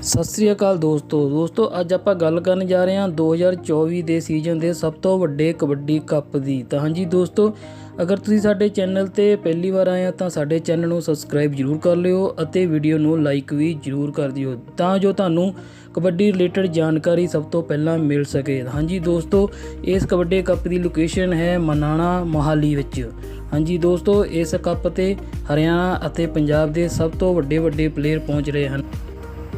ਸਤਿ ਸ੍ਰੀ ਅਕਾਲ ਦੋਸਤੋ। ਦੋਸਤੋ, ਅੱਜ ਆਪਾਂ ਗੱਲ ਕਰਨ ਜਾ ਰਹੇ ਹਾਂ 2024 ਦੇ ਸੀਜ਼ਨ ਦੇ ਸਭ ਤੋਂ ਵੱਡੇ ਕਬੱਡੀ ਕੱਪ ਦੀ। ਤਾਂ ਹਾਂਜੀ ਦੋਸਤੋ, ਅਗਰ ਤੁਸੀਂ ਸਾਡੇ ਚੈਨਲ ਤੇ ਪਹਿਲੀ ਵਾਰ ਆਏ ਹੋ ਤਾਂ ਸਾਡੇ ਚੈਨਲ ਨੂੰ ਸਬਸਕ੍ਰਾਈਬ ਜਰੂਰ ਕਰ ਲਿਓ ਅਤੇ ਵੀਡੀਓ ਨੂੰ ਲਾਈਕ ਵੀ ਜਰੂਰ ਕਰ ਦਿਓ ਤਾਂ ਜੋ ਤੁਹਾਨੂੰ ਕਬੱਡੀ ਰਿਲੇਟਡ ਜਾਣਕਾਰੀ ਸਭ ਤੋਂ ਪਹਿਲਾਂ ਮਿਲ ਸਕੇ। ਹਾਂਜੀ ਦੋਸਤੋ, ਇਸ ਕਬੱਡੀ ਕੱਪ ਦੀ ਲੋਕੇਸ਼ਨ ਹੈ ਮਨਾਣਾ ਮੋਹਾਲੀ ਵਿੱਚ। ਹਾਂਜੀ ਦੋਸਤੋ, ਇਸ ਕੱਪ ਤੇ ਹਰਿਆਣਾ ਅਤੇ ਪੰਜਾਬ ਦੇ ਸਭ ਤੋਂ ਵੱਡੇ ਵੱਡੇ ਪਲੇਅਰ ਪਹੁੰਚ ਰਹੇ ਹਨ।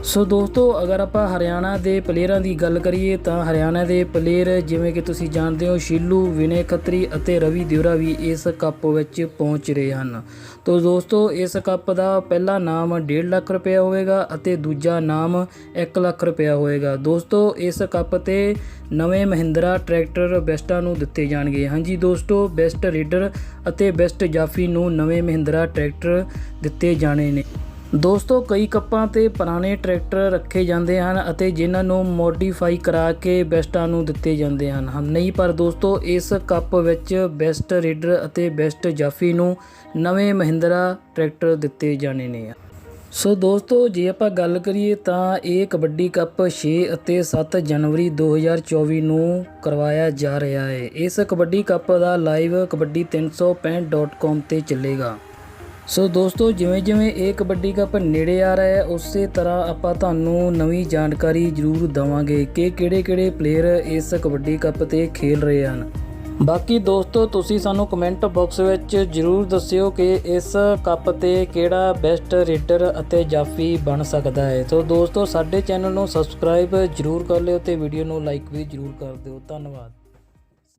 ਸੋ ਦੋਸਤੋ, ਅਗਰ ਆਪਾਂ ਹਰਿਆਣਾ ਦੇ ਪਲੇਅਰਾਂ ਦੀ ਗੱਲ ਕਰੀਏ ਤਾਂ ਹਰਿਆਣਾ ਦੇ ਪਲੇਅਰ ਜਿਵੇਂ ਕਿ ਤੁਸੀਂ ਜਾਣਦੇ ਹੋ, ਸ਼ੀਲੂ, ਵਿਨੇ ਖੱਤਰੀ ਅਤੇ ਰਵੀ ਦਿਉਰਾ ਵੀ ਇਸ ਕੱਪ ਵਿੱਚ ਪਹੁੰਚ ਰਹੇ ਹਨ। ਤੋ ਦੋਸਤੋ, ਇਸ ਕੱਪ ਦਾ ਪਹਿਲਾ ਨਾਮ 1.5 ਲੱਖ ਰੁਪਇਆ ਹੋਵੇਗਾ ਅਤੇ ਦੂਜਾ ਨਾਮ 1 ਲੱਖ ਰੁਪਇਆ ਹੋਵੇਗਾ। ਦੋਸਤੋ, ਇਸ ਕੱਪ ਤੇ ਨਵੇਂ ਮਹਿੰਦਰਾ ਟਰੈਕਟਰ ਬੈਸਟਾਂ ਨੂੰ ਦਿੱਤੇ ਜਾਣਗੇ। ਹਾਂਜੀ ਦੋਸਤੋ, ਬੈਸਟ ਰੀਡਰ ਅਤੇ ਬੈਸਟ ਜਾਫੀ ਨੂੰ ਨਵੇਂ ਮਹਿੰਦਰਾ ਟਰੈਕਟਰ ਦਿੱਤੇ ਜਾਣੇ ਨੇ। ਦੋਸਤੋ, ਕਈ ਕੱਪਾਂ ਤੇ ਪੁਰਾਣੇ ਟਰੈਕਟਰ ਰੱਖੇ ਜਾਂਦੇ ਹਨ ਅਤੇ ਜਿਨ੍ਹਾਂ ਨੂੰ ਮੋਡੀਫਾਈ ਕਰਾ ਕੇ ਬੈਸਟਾਂ ਨੂੰ ਦਿੱਤੇ ਜਾਂਦੇ ਹਨ। ਨਹੀਂ, ਪਰ ਦੋਸਤੋ, ਇਸ ਕੱਪ ਵਿੱਚ ਬੈਸਟ ਰੀਡਰ ਅਤੇ ਬੈਸਟ ਜਾਫੀ ਨੂੰ ਨਵੇਂ ਮਹਿੰਦਰਾ ਟਰੈਕਟਰ ਦਿੱਤੇ ਜਾਣੇ ਨੇ। ਸੋ ਦੋਸਤੋ, ਜੇ ਆਪਾਂ ਗੱਲ ਕਰੀਏ ਤਾਂ ਇਹ ਕਬੱਡੀ ਕੱਪ 6 ਅਤੇ 7 ਜਨਵਰੀ 2024 ਨੂੰ ਕਰਵਾਇਆ ਜਾ ਰਿਹਾ ਹੈ। ਇਸ ਕਬੱਡੀ ਕੱਪ ਦਾ ਲਾਈਵ ਕਬੱਡੀ 365.com ਤੇ ਚੱਲੇਗਾ। ਸੋ ਦੋਸਤੋ, ਜਿਵੇਂ ਜਿਵੇਂ ਇਹ ਕਬੱਡੀ ਕੱਪ ਨੇੜੇ ਆ ਰਿਹਾ ਹੈ, ਉਸੇ ਤਰ੍ਹਾਂ ਆਪਾਂ ਤੁਹਾਨੂੰ ਨਵੀਂ ਜਾਣਕਾਰੀ ਜ਼ਰੂਰ ਦਵਾਂਗੇ ਕਿ ਕਿਹੜੇ-ਕਿਹੜੇ ਪਲੇਅਰ ਇਸ ਕਬੱਡੀ ਕੱਪ ਤੇ ਖੇਲ ਰਹੇ ਹਨ। ਬਾਕੀ ਦੋਸਤੋ, ਤੁਸੀਂ ਸਾਨੂੰ ਕਮੈਂਟ ਬਾਕਸ ਵਿੱਚ ਜਰੂਰ ਦੱਸਿਓ ਕਿ ਇਸ ਕੱਪ ਤੇ ਕਿਹੜਾ ਬੈਸਟ ਰੇਡਰ ਅਤੇ ਜਾਫੀ ਬਣ ਸਕਦਾ ਹੈ। ਸੋ ਦੋਸਤੋ, ਸਾਡੇ ਚੈਨਲ ਨੂੰ ਸਬਸਕ੍ਰਾਈਬ ਜਰੂਰ ਕਰ ਲਿਓ ਤੇ ਵੀਡੀਓ ਨੂੰ ਲਾਈਕ ਵੀ ਜਰੂਰ ਕਰ ਦਿਓ। ਧੰਨਵਾਦ।